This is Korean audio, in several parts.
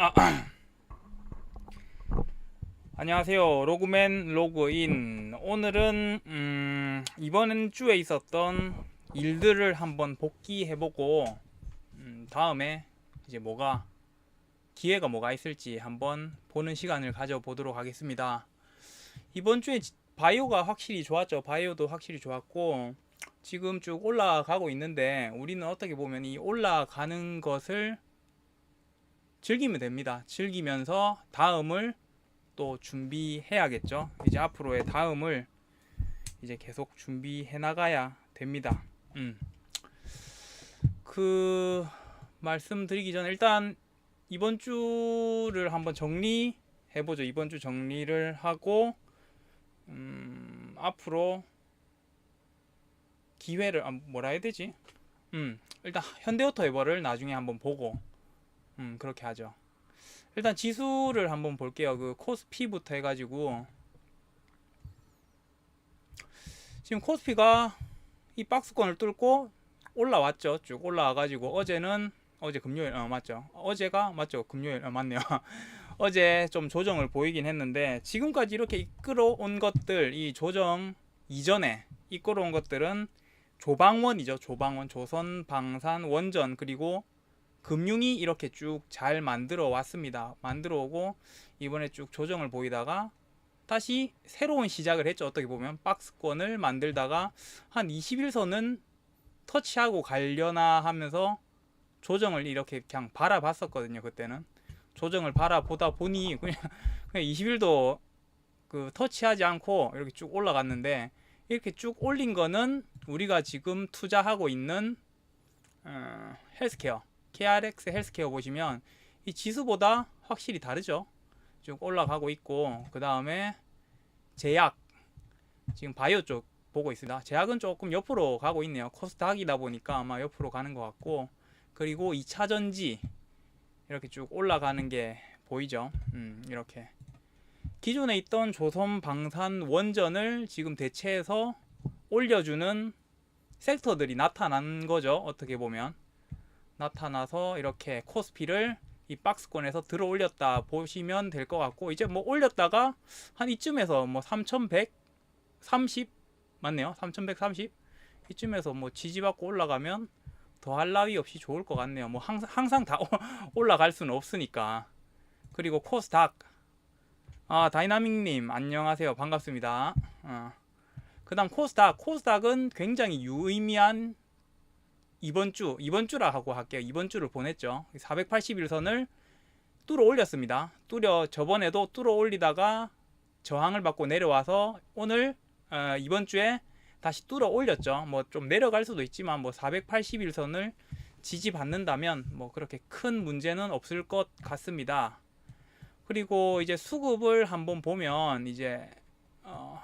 아, 안녕하세요. 로그맨 로그인. 오늘은 음, 이번 주에 있었던 일들을 한번 복귀해보고 음, 다음에 이제 뭐가 기회가 뭐가 있을지 한번 보는 시간을 가져보도록 하겠습니다. 이번 주에 지- 바이오가 확실히 좋았죠. 바이오도 확실히 좋았고 지금 쭉 올라가고 있는데 우리는 어떻게 보면 이 올라가는 것을 즐기면 됩니다. 즐기면서 다음을 또 준비해야겠죠. 이제 앞으로의 다음을 이제 계속 준비해 나가야 됩니다. 음. 그 말씀드리기 전에 일단 이번 주를 한번 정리해 보죠. 이번 주 정리를 하고 음, 앞으로 기회를 아, 뭐라 해야 되지? 음, 일단 현대오토 에버를 나중에 한번 보고 음, 그렇게 하죠. 일단 지수를 한번 볼게요. 그 코스피부터 해가지고 지금 코스피가 이 박스권을 뚫고 올라왔죠. 쭉 올라와가지고 어제는 어제 금요일 어 맞죠. 어제가 맞죠. 금요일 어 맞네요. 어제 좀 조정을 보이긴 했는데 지금까지 이렇게 이끌어온 것들 이 조정 이전에 이끌어온 것들은 조방원이죠. 조방원, 조선, 방산, 원전 그리고 금융이 이렇게 쭉 잘 만들어 왔습니다. 만들어 오고 이번에 쭉 조정을 보이다가 다시 새로운 시작을 했죠. 어떻게 보면 박스권을 만들다가 한 21선은 터치하고 가려나 하면서 조정을 이렇게 그냥 바라봤었거든요. 그때는 조정을 바라보다 보니 그냥 그냥 20일도 그 터치하지 않고 이렇게 쭉 올라갔는데 이렇게 쭉 올린 거는 우리가 지금 투자하고 있는 어, 헬스케어 KRX 헬스케어 보시면 이 지수보다 확실히 다르죠. 쭉 올라가고 있고 그 다음에 제약 지금 바이오 쪽 보고 있습니다. 제약은 조금 옆으로 가고 있네요. 코스닥이다 보니까 아마 옆으로 가는 것 같고 그리고 2차 전지 이렇게 쭉 올라가는 게 보이죠. 음, 이렇게 기존에 있던 조선 방산 원전을 지금 대체해서 올려주는 섹터들이 나타난 거죠. 어떻게 보면 나타나서 이렇게 코스피를 이 박스권에서 들어 올렸다 보시면 될 것 같고 이제 뭐 올렸다가 한 이쯤에서 뭐 3130 맞네요. 3130 이쯤에서 뭐 지지받고 올라가면 더할 나위 없이 좋을 것 같네요. 뭐 항상, 항상 다 올라갈 수는 없으니까. 그리고 코스닥. 아 다이나믹님 안녕하세요. 반갑습니다. 어. 그 다음 코스닥. 코스닥은 굉장히 유의미한 이번 주 이번 주라 하고 할게요. 이번 주를 보냈죠. 481선을 뚫어 올렸습니다. 뚫어 저번에도 뚫어 올리다가 저항을 받고 내려와서 오늘 어, 이번 주에 다시 뚫어 올렸죠. 뭐 좀 내려갈 수도 있지만 뭐 481선을 지지받는다면 뭐 그렇게 큰 문제는 없을 것 같습니다. 그리고 이제 수급을 한번 보면 이제 어,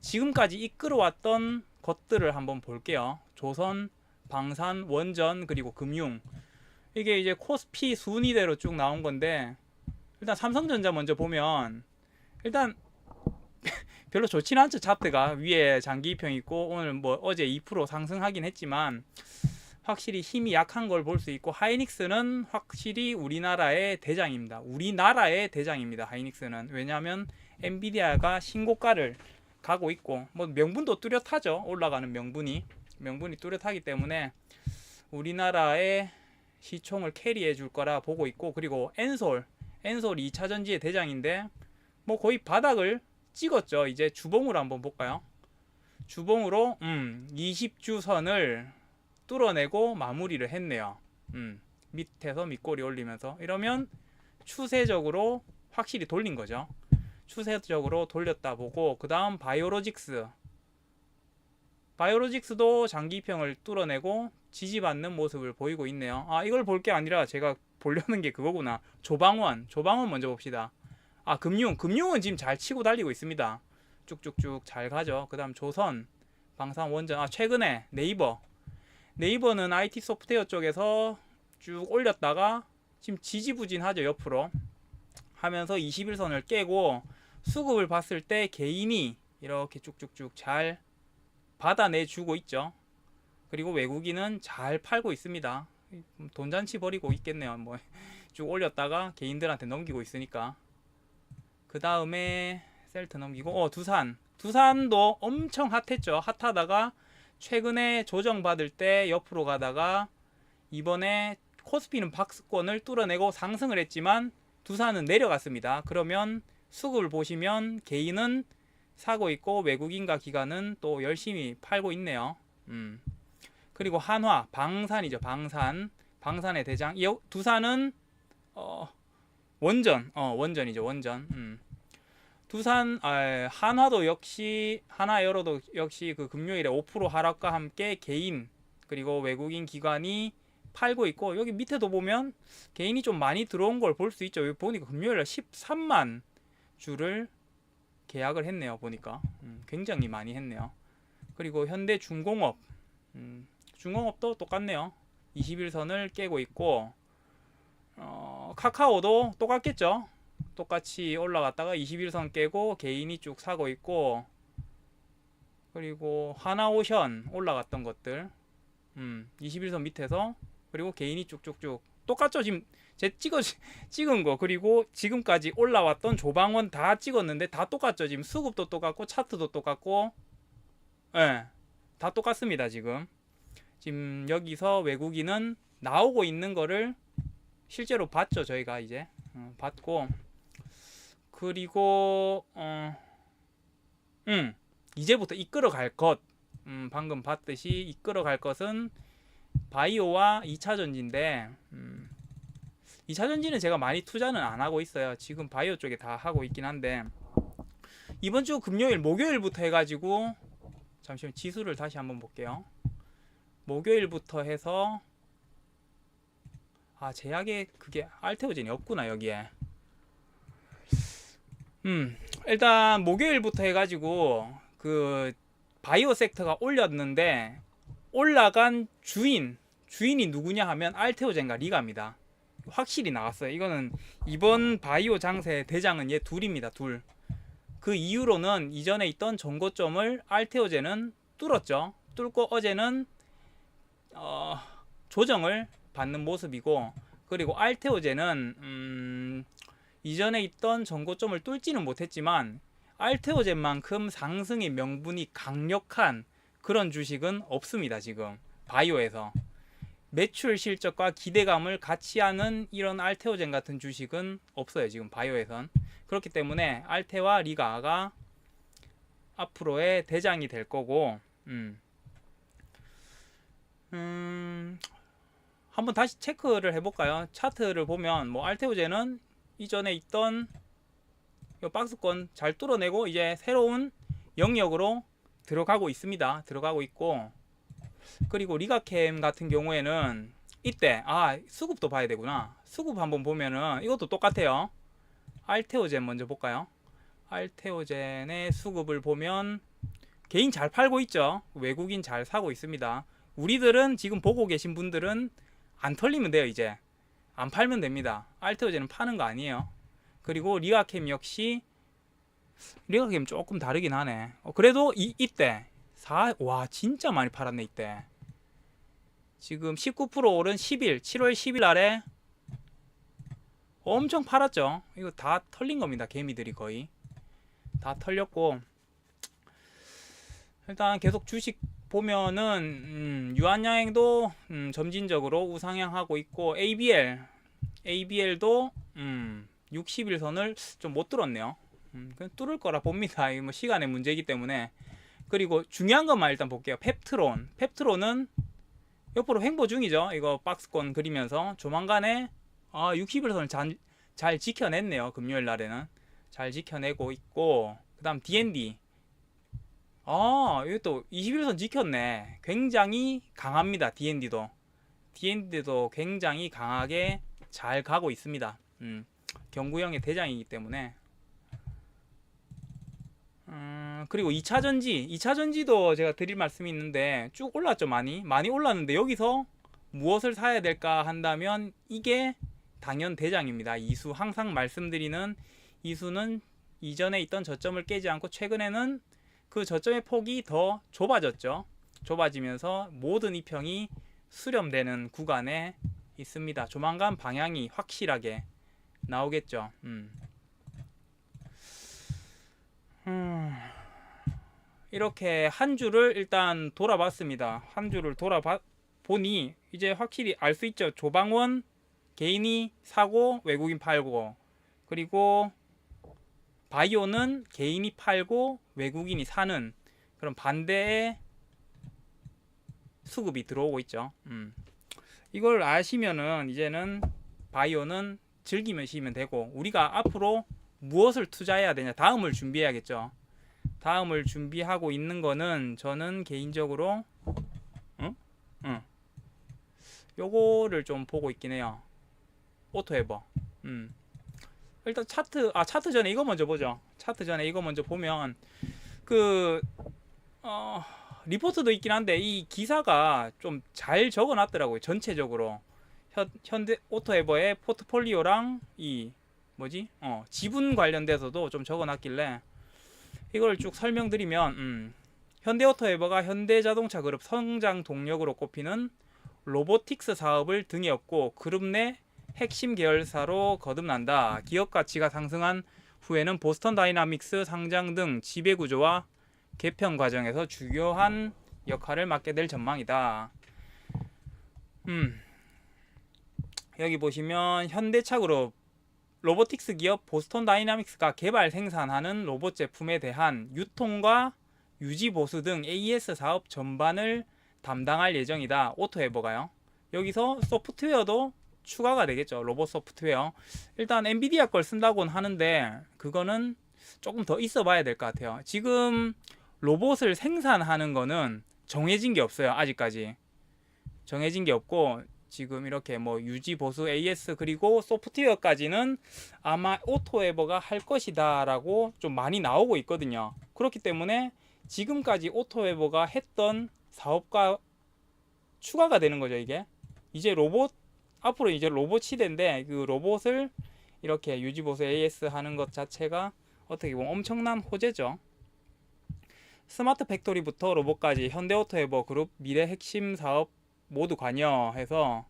지금까지 이끌어왔던 것들을 한번 볼게요. 조선, 방산, 원전 그리고 금융 이게 이제 코스피 순위대로 쭉 나온 건데 일단 삼성전자 먼저 보면 일단 별로 좋지는 않죠 차트가 위에 장기평 있고 오늘 뭐 어제 2% 상승하긴 했지만 확실히 힘이 약한 걸 볼 수 있고 하이닉스는 확실히 우리나라의 대장입니다. 우리나라의 대장입니다. 하이닉스는 왜냐하면 엔비디아가 신고가를 가고 있고 뭐 명분도 뚜렷하죠. 올라가는 명분이 명분이 뚜렷하기 때문에 우리나라의 시총을 캐리해 줄 거라 보고 있고 그리고 엔솔 엔솔 2차 전지의 대장인데 뭐 거의 바닥을 찍었죠. 이제 주봉으로 한번 볼까요? 주봉으로 음 20주선을 뚫어내고 마무리를 했네요. 음 밑에서 밑꼬리 올리면서 이러면 추세적으로 확실히 돌린 거죠. 추세적으로 돌렸다 보고 그 다음 바이오로직스 바이오로직스도 장기평을 뚫어내고 지지받는 모습을 보이고 있네요. 아 이걸 볼 게 아니라 제가 보려는 게 그거구나. 조방원 조방원 먼저 봅시다. 아 금융 금융은 지금 잘 치고 달리고 있습니다. 쭉쭉쭉 잘 가죠. 그 다음 조선 방산 원전 아 최근에 네이버 네이버는 IT 소프트웨어 쪽에서 쭉 올렸다가 지금 지지부진하죠 옆으로 하면서 21선을 깨고 수급을 봤을 때 개인이 이렇게 쭉쭉쭉 잘 받아내주고 있죠. 그리고 외국인은 잘 팔고 있습니다. 돈잔치 벌이고 있겠네요. 뭐 쭉 올렸다가 개인들한테 넘기고 있으니까. 그 다음에 셀트 넘기고 어 두산 두산도 엄청 핫했죠. 핫하다가 최근에 조정 받을 때 옆으로 가다가 이번에 코스피는 박스권을 뚫어내고 상승을 했지만 두산은 내려갔습니다. 그러면 수급을 보시면 개인은 사고 있고 외국인과 기관은 또 열심히 팔고 있네요. 음. 그리고 한화, 방산이죠. 방산. 방산의 대장. 이 두산은 어 원전. 어 원전이죠. 원전. 음. 두산 아, 한화도 역시 하나여로도 역시 그 금요일에 5% 하락과 함께 개인 그리고 외국인 기관이 팔고 있고 여기 밑에도 보면 개인이 좀 많이 들어온 걸 볼 수 있죠. 여기 보니까 금요일에 13만 주를 계약을 했네요. 보니까 음, 굉장히 많이 했네요. 그리고 현대중공업 음, 중공업도 똑같네요. 21선을 깨고 있고 어, 카카오도 똑같겠죠. 똑같이 올라갔다가 21선 깨고 개인이 쭉 사고 있고 그리고 하나오션 올라갔던 것들 음, 21선 밑에서 그리고 개인이 쭉쭉쭉 똑같죠? 지금 제 찍어 찍은 거. 그리고 지금까지 올라왔던 조방원 다 찍었는데 다 똑같죠? 지금 수급도 똑같고 차트도 똑같고. 예, 다 똑같습니다 지금. 지금 여기서 외국인은 나오고 있는 거를 실제로 봤죠 저희가 이제. 어, 봤고. 그리고 어, 음 이제부터 이끌어 갈 것, 음, 방금 봤듯이 이끌어 갈 것은 바이오와 2차 전지인데, 음, 2차 전지는 제가 많이 투자는 안 하고 있어요. 지금 바이오 쪽에 다 하고 있긴 한데, 이번 주 금요일, 목요일부터 해가지고, 잠시만 지수를 다시 한번 볼게요. 목요일부터 해서, 아, 제약에 그게 알테오젠이 없구나, 여기에. 음, 일단 목요일부터 해가지고 그 바이오 섹터가 올렸는데 올라간 주인 주인이 누구냐 하면 알테오젠과 리가입니다. 확실히 나왔어요. 이거는 이번 바이오 장세 대장은 얘 둘입니다. 둘. 그 이후로는 이전에 있던 정고점을 알테오젠은 뚫었죠. 뚫고 어제는 어, 조정을 받는 모습이고 그리고 알테오젠은 음, 이전에 있던 전고점을 뚫지는 못했지만 알테오젠만큼 상승의 명분이 강력한 그런 주식은 없습니다 지금 바이오에서 매출 실적과 기대감을 같이 하는 이런 알테오젠 같은 주식은 없어요 지금 바이오에선 그렇기 때문에 알테와 리가가 앞으로의 대장이 될 거고 음. 음, 한번 다시 체크를 해볼까요? 차트를 보면 뭐 알테오젠은 이전에 있던 이 박스권 잘 뚫어내고 이제 새로운 영역으로 들어가고 있습니다. 들어가고 있고 그리고 리가캠 같은 경우에는 이때 아 수급도 봐야 되구나. 수급 한번 보면은 이것도 똑같아요. 알테오젠 먼저 볼까요? 알테오젠의 수급을 보면 개인 잘 팔고 있죠. 외국인 잘 사고 있습니다. 우리들은 지금 보고 계신 분들은 안 털리면 돼요 이제 안 팔면 됩니다. 알테오젠은 파는 거 아니에요. 그리고 리가캠 역시 리가캠 조금 다르긴 하네. 어, 그래도 이 이때 4, 와 진짜 많이 팔았네 이때. 지금 19% 오른 10일 7월 10일 날에 엄청 팔았죠. 이거 다 털린 겁니다. 개미들이 거의 다 털렸고 일단 계속 주식 보면은 음, 유한양행도 음, 점진적으로 우상향하고 있고 ABL ABL도 음, 60일 선을 좀못 뚫었네요. 음, 그냥 뚫을 거라 봅니다. 이뭐 시간의 문제이기 때문에 그리고 중요한 것만 일단 볼게요. 펩트론 펩트론은 옆으로 횡보 중이죠. 이거 박스권 그리면서 조만간에 아 60일선을 잘, 잘 지켜냈네요. 금요일 날에는 잘 지켜내고 있고 그다음 D&D 아, 이것도 21선 지켰네. 굉장히 강합니다. D&D도. D&D도 굉장히 강하게 잘 가고 있습니다. 음, 경구형의 대장이기 때문에. 음, 그리고 2차 전지, 2차 전지도 제가 드릴 말씀이 있는데 쭉 올랐죠, 많이. 많이 올랐는데 여기서 무엇을 사야 될까 한다면 이게 당연 대장입니다. 이수 항상 말씀드리는 이수는 이전에 있던 저점을 깨지 않고 최근에는 그 저점의 폭이 더 좁아졌죠. 좁아지면서 모든 이평이 수렴되는 구간에 있습니다. 조만간 방향이 확실하게 나오겠죠. 음. 음. 이렇게 한 주를 일단 돌아봤습니다. 한 주를 돌아봐 보니 이제 확실히 알 수 있죠. 조방원 개인이 사고 외국인 팔고 그리고 바이오는 개인이 팔고 외국인이 사는 그런 반대의 수급이 들어오고 있죠. 음. 이걸 아시면은 이제는 바이오는 즐기면 쉬면 되고 우리가 앞으로 무엇을 투자해야 되냐 다음을 준비해야겠죠. 다음을 준비하고 있는 거는 저는 개인적으로 응? 응. 요거를 좀 보고 있긴 해요. 오토에버. 음. 일단 차트 아 차트 전에 이거 먼저 보죠. 차트 전에 이거 먼저 보면 그 어, 리포트도 있긴 한데 이 기사가 좀 잘 적어 놨더라고요. 전체적으로 현, 현대 오토에버의 포트폴리오랑 이 뭐지 어 지분 관련돼서도 좀 적어놨길래 이걸 쭉 설명드리면 음, 현대오토에버가 현대자동차 그룹 성장 동력으로 꼽히는 로보틱스 사업을 등에 업고 그룹 내 핵심 계열사로 거듭난다. 기업 가치가 상승한 후에는 보스턴 다이나믹스 상장 등 지배 구조와 개편 과정에서 중요한 역할을 맡게 될 전망이다. 음. 여기 보시면 현대차 그룹 로보틱스 기업 보스턴 다이나믹스가 개발 생산하는 로봇 제품에 대한 유통과 유지 보수 등 AES 사업 전반을 담당할 예정이다. 오토에버가요. 여기서 소프트웨어도 추가가 되겠죠. 로봇 소프트웨어. 일단 엔비디아 걸 쓴다고는 하는데 그거는 조금 더 있어 봐야 될 것 같아요. 지금 로봇을 생산하는 거는 정해진 게 없어요. 아직까지. 정해진 게 없고 지금 이렇게 뭐 유지 보수 AS 그리고 소프트웨어까지는 아마 오토에버가 할 것이다라고 좀 많이 나오고 있거든요. 그렇기 때문에 지금까지 오토에버가 했던 사업과 추가가 되는 거죠, 이게. 이제 로봇 앞으로 이제 로봇 시대인데 그 로봇을 이렇게 유지 보수 AS 하는 것 자체가 어떻게 보면 엄청난 호재죠. 스마트 팩토리부터 로봇까지 현대오토에버 그룹 미래 핵심 사업 모두 관여해서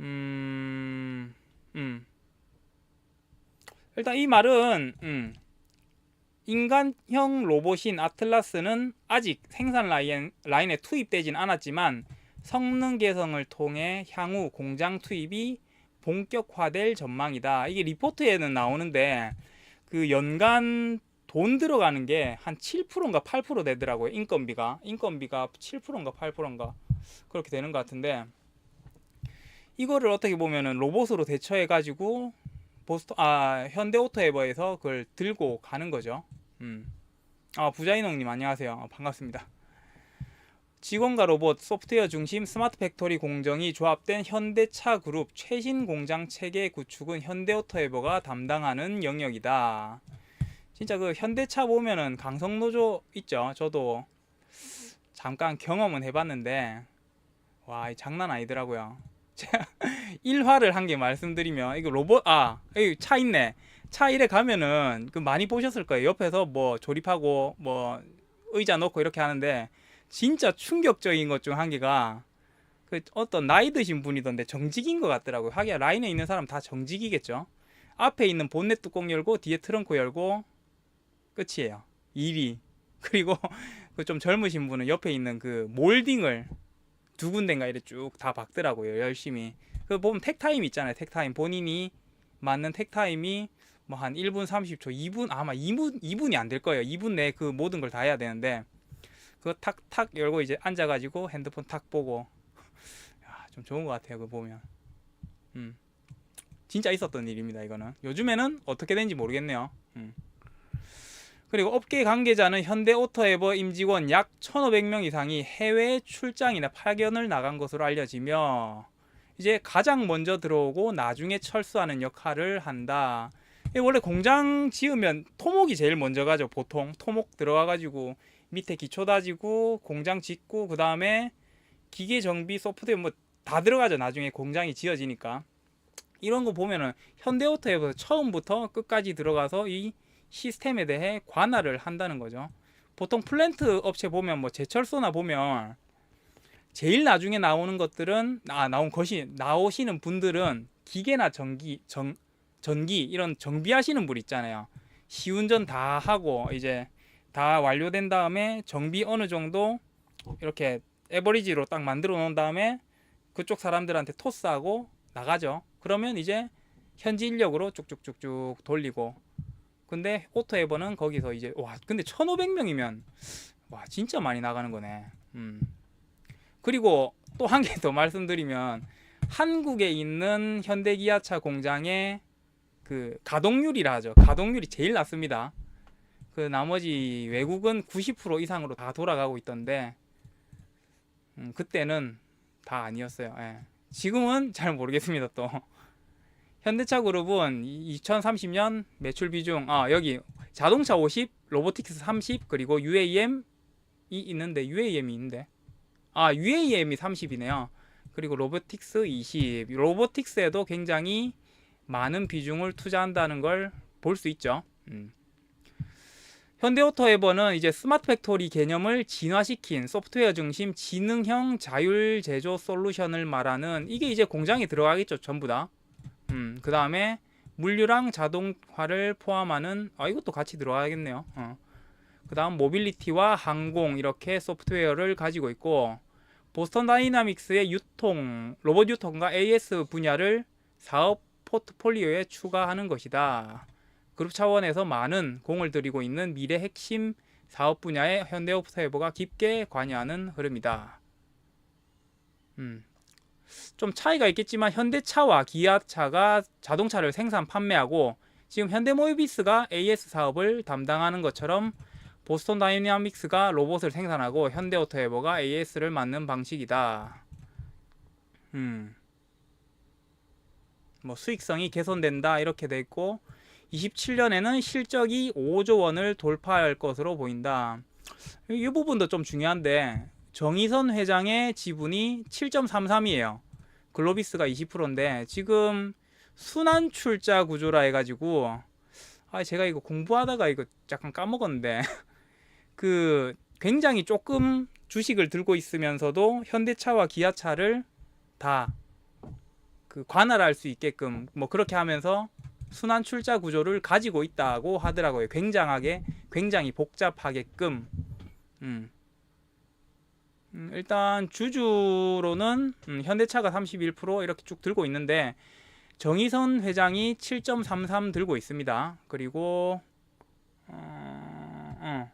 음, 음. 일단 이 말은 음, 인간형 로봇인 아틀라스는 아직 생산 라인, 라인에 투입되진 않았지만 성능 개선을 통해 향후 공장 투입이 본격화될 전망이다. 이게 리포트에는 나오는데 그 연간 돈 들어가는 게 한 7%인가 8% 되더라고요. 인건비가. 인건비가 7%인가 8%인가 그렇게 되는 것 같은데 이거를 어떻게 보면은 로봇으로 대처해 가지고 보스터 아 현대 오토에버에서 그걸 들고 가는 거죠. 음. 아 부자인홍님 안녕하세요. 아, 반갑습니다. 직원과 로봇, 소프트웨어 중심 스마트 팩토리 공정이 조합된 현대차 그룹 최신 공장 체계 구축은 현대오토에버가 담당하는 영역이다. 진짜 그 현대차 보면은 강성노조 있죠. 저도 잠깐 경험은 해봤는데 와, 이 장난 아니더라고요. 제가 1화를 한개 말씀드리면 이거 로봇 아, 여기 차 있네. 차 이래 가면은 그 많이 보셨을 거예요. 옆에서 뭐 조립하고 뭐 의자 놓고 이렇게 하는데 진짜 충격적인 것 중 한 개가 그 어떤 나이 드신 분이던데 정직인 것 같더라고요. 하기야 라인에 있는 사람 다 정직이겠죠. 앞에 있는 본넷 뚜껑 열고 뒤에 트렁크 열고 끝이에요. 일이 그리고 그 좀 젊으신 분은 옆에 있는 그 몰딩을 두 군데인가 이렇게 쭉다 박더라고요. 열심히. 그 보면 택타임 있잖아요. 택타임 본인이 맞는 택타임이 뭐 한 1분 30초, 2분 아마 2분 2분이 안 될 거예요. 2분 내에 그 모든 걸 다 해야 되는데 그거 탁탁 열고 이제 앉아가지고 핸드폰 탁 보고 야, 좀 좋은 것 같아요. 그 보면. 음. 진짜 있었던 일입니다. 이거는 요즘에는 어떻게 되는지 모르겠네요. 음. 그리고 업계 관계자는 현대 오토에버 임직원 약 1,500명 이상이 해외 출장이나 파견을 나간 것으로 알려지며 이제 가장 먼저 들어오고 나중에 철수하는 역할을 한다. 원래 공장 지으면 토목이 제일 먼저 가죠. 보통 토목 들어와 가지고 밑에 기초 다지고 공장 짓고 그 다음에 기계 정비 소프트웨어 뭐 다 들어가죠. 나중에 공장이 지어지니까 이런 거 보면은 현대오토에버 처음부터 끝까지 들어가서 이 시스템에 대해 관할을 한다는 거죠. 보통 플랜트 업체 보면 뭐 제철소나 보면 제일 나중에 나오는 것들은 아 나온 것이 나오시는 분들은 기계나 전기 정 전기 이런 정비하시는 분 있잖아요. 시운전 다 하고 이제 다 완료된 다음에 정비 어느 정도 이렇게 에버리지로 딱 만들어 놓은 다음에 그쪽 사람들한테 토스하고 나가죠. 그러면 이제 현지 인력으로 쭉쭉쭉쭉 돌리고 근데 오토 에버는 거기서 이제 와 근데 1500명이면 와 진짜 많이 나가는 거네. 음. 그리고 또 한 개 더 말씀드리면 한국에 있는 현대기아차 공장의 그 가동률이라 하죠. 가동률이 제일 낮습니다. 그 나머지 외국은 90% 이상으로 다 돌아가고 있던데 음, 그때는 다 아니었어요. 예. 지금은 잘 모르겠습니다. 또 현대차 그룹은 2030년 매출 비중 아 여기 자동차 50, 로보틱스 30 그리고 UAM이 있는데 UAM이 있는데 아 UAM이 30이네요. 그리고 로보틱스 20 로보틱스에도 굉장히 많은 비중을 투자한다는 걸 볼 수 있죠. 음. 현대오토 에버는 이제 스마트 팩토리 개념을 진화시킨 소프트웨어 중심 지능형 자율 제조 솔루션을 말하는 이게 이제 공장에 들어가겠죠 전부 다. 음, 그 다음에 물류랑 자동화를 포함하는 아 이것도 같이 들어가야겠네요. 어. 그 다음 모빌리티와 항공 이렇게 소프트웨어를 가지고 있고 보스턴 다이나믹스의 유통 로봇 유통과 AS 분야를 사업 포트폴리오에 추가하는 것이다. 그룹 차원에서 많은 공을 들이고 있는 미래 핵심 사업 분야에 현대오토에버가 깊게 관여하는 흐름이다. 음. 좀 차이가 있겠지만 현대차와 기아차가 자동차를 생산 판매하고 지금 현대모비스가 AS 사업을 담당하는 것처럼 보스턴 다이나믹스가 로봇을 생산하고 현대오토에버가 AS를 맡는 방식이다. 음. 뭐 수익성이 개선된다 이렇게 돼 있고 27년에는 실적이 5조 원을 돌파할 것으로 보인다. 이 부분도 좀 중요한데 정의선 회장의 지분이 7.33이에요. 글로비스가 20%인데 지금 순환 출자 구조라 해가지고 아 제가 이거 공부하다가 이거 약간 까먹었는데 그 굉장히 조금 주식을 들고 있으면서도 현대차와 기아차를 다 그 관할할 수 있게끔 뭐 그렇게 하면서 순환 출자 구조를 가지고 있다고 하더라고요. 굉장하게 굉장히 복잡하게끔 음. 음, 일단 주주로는 음, 현대차가 31% 이렇게 쭉 들고 있는데 정의선 회장이 7.33 들고 있습니다. 그리고 어, 어.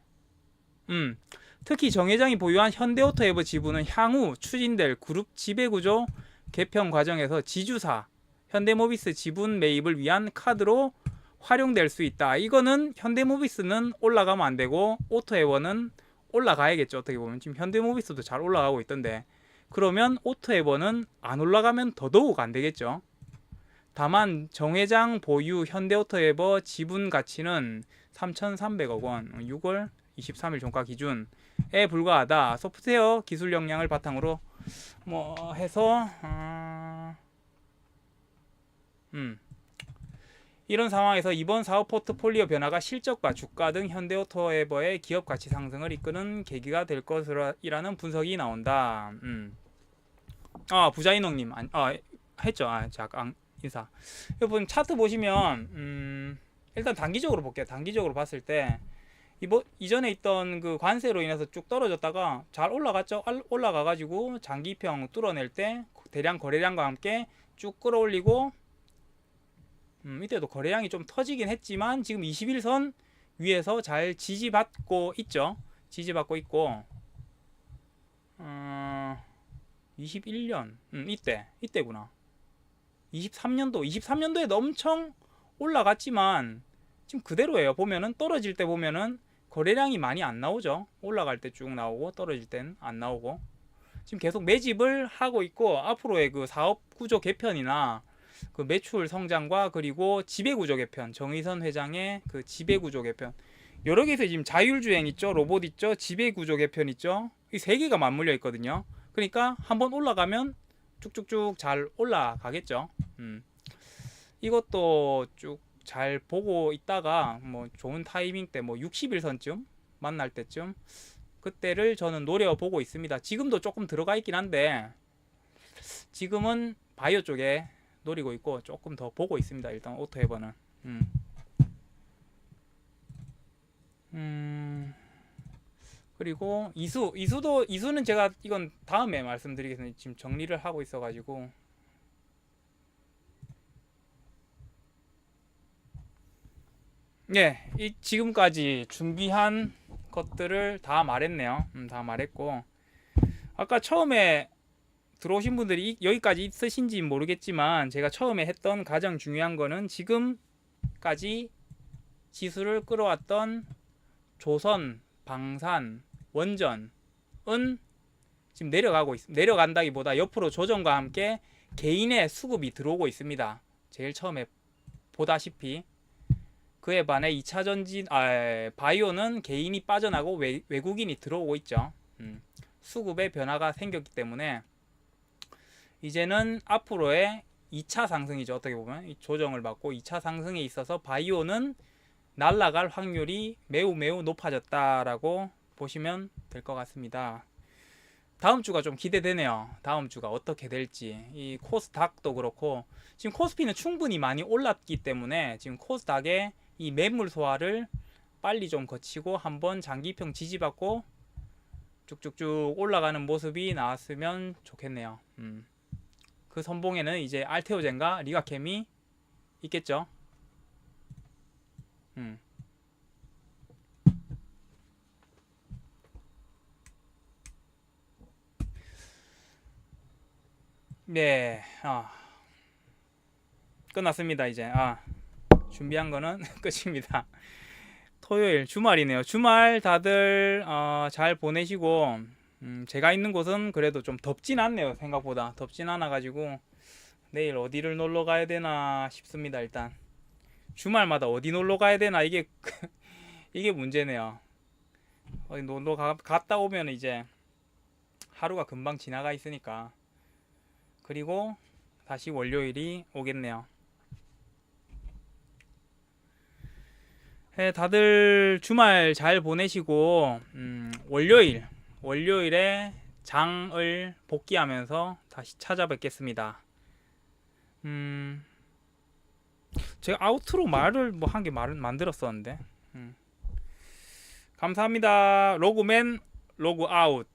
음, 특히 정 회장이 보유한 현대오토에버 지분은 향후 추진될 그룹 지배구조 개편 과정에서 지주사 현대모비스 지분 매입을 위한 카드로 활용될 수 있다. 이거는 현대모비스는 올라가면 안 되고 오토에버는 올라가야겠죠. 어떻게 보면 지금 현대모비스도 잘 올라가고 있던데 그러면 오토에버는 안 올라가면 더더욱 안 되겠죠. 다만 정회장 보유 현대오토에버 지분 가치는 3,300억 원, 6월 23일 종가 기준에 불과하다. 소프트웨어 기술 역량을 바탕으로 뭐 해서 어... 음. 이런 상황에서 이번 사업 포트폴리오 변화가 실적과 주가 등 현대오토에버의 기업 가치 상승을 이끄는 계기가 될 것이라는 분석이 나온다. 음. 아 부자인홍님, 아 했죠. 아 잠깐 인사. 여러분 차트 보시면 음, 일단 단기적으로 볼게요. 단기적으로 봤을 때 이번 이전에 있던 그 관세로 인해서 쭉 떨어졌다가 잘 올라갔죠. 올라가 가지고 장기평 뚫어낼 때 대량 거래량과 함께 쭉 끌어올리고 음, 이때도 거래량이 좀 터지긴 했지만 지금 21선 위에서 잘 지지받고 있죠. 지지받고 있고 어, 21년 음, 이때 이때구나. 23년도 23년도에 엄청 올라갔지만 지금 그대로예요. 보면은 떨어질 때 보면은 거래량이 많이 안 나오죠. 올라갈 때 쭉 나오고 떨어질 땐 안 나오고 지금 계속 매집을 하고 있고 앞으로의 그 사업 구조 개편이나 그 매출 성장과 그리고 지배구조 개편 정의선 회장의 그 지배구조 개편. 여러 개에서 지금 자율주행 있죠? 로봇 있죠? 지배구조 개편 있죠? 이 세 개가 맞물려 있거든요. 그러니까 한번 올라가면 쭉쭉쭉 잘 올라가겠죠. 음. 이것도 쭉 잘 보고 있다가 뭐 좋은 타이밍 때 뭐 60일선쯤 만날 때쯤 그때를 저는 노려보고 있습니다. 지금도 조금 들어가 있긴 한데 지금은 바이오 쪽에 노리고 있고 조금 더 보고 있습니다. 일단 오토헤버는. 음. 음. 그리고 이수 이수도 이수는 제가 이건 다음에 말씀드리겠습니다. 지금 정리를 하고 있어가지고 예, 이 지금까지 준비한 것들을 다 말했네요. 음, 다 말했고 아까 처음에 들어오신 분들이 이- 여기까지 있으신지 모르겠지만 제가 처음에 했던 가장 중요한 거는 지금까지 지수를 끌어왔던 조선, 방산, 원전은 지금 내려가고 있, 내려간다기보다 옆으로 조정과 함께 개인의 수급이 들어오고 있습니다. 제일 처음에 보다시피 그에 반해 2차 전진 아, 바이오는 개인이 빠져나고 외, 외국인이 들어오고 있죠. 음, 수급의 변화가 생겼기 때문에 이제는 앞으로의 2차 상승이죠. 어떻게 보면 이 조정을 받고 2차 상승에 있어서 바이오는 날아갈 확률이 매우 매우 높아졌다라고 보시면 될 것 같습니다. 다음 주가 좀 기대되네요. 다음 주가 어떻게 될지. 이 코스닥도 그렇고 지금 코스피는 충분히 많이 올랐기 때문에 지금 코스닥의 이 매물 소화를 빨리 좀 거치고 한번 장기평 지지받고 쭉쭉쭉 올라가는 모습이 나왔으면 좋겠네요. 음. 그 선봉에는 이제 알테오젠과 리가캠이 있겠죠. 음. 네, 아 끝났습니다 이제. 아 준비한 거는 끝입니다. 토요일 주말이네요. 주말 다들 어, 잘 보내시고 음, 제가 있는 곳은 그래도 좀 덥진 않네요. 생각보다 덥진 않아 가지고 내일 어디를 놀러 가야 되나 싶습니다. 일단 주말마다 어디 놀러 가야 되나 이게 이게 문제네요. 어디 놀러 가, 갔다 오면 이제 하루가 금방 지나가 있으니까 그리고 다시 월요일이 오겠네요. 네, 다들 주말 잘 보내시고 음, 월요일 월요일에 장을 복귀하면서 다시 찾아뵙겠습니다. 음, 제가 아우트로 말을 뭐한개 말을 만들었었는데 음. 감사합니다. 로그맨 로그 아웃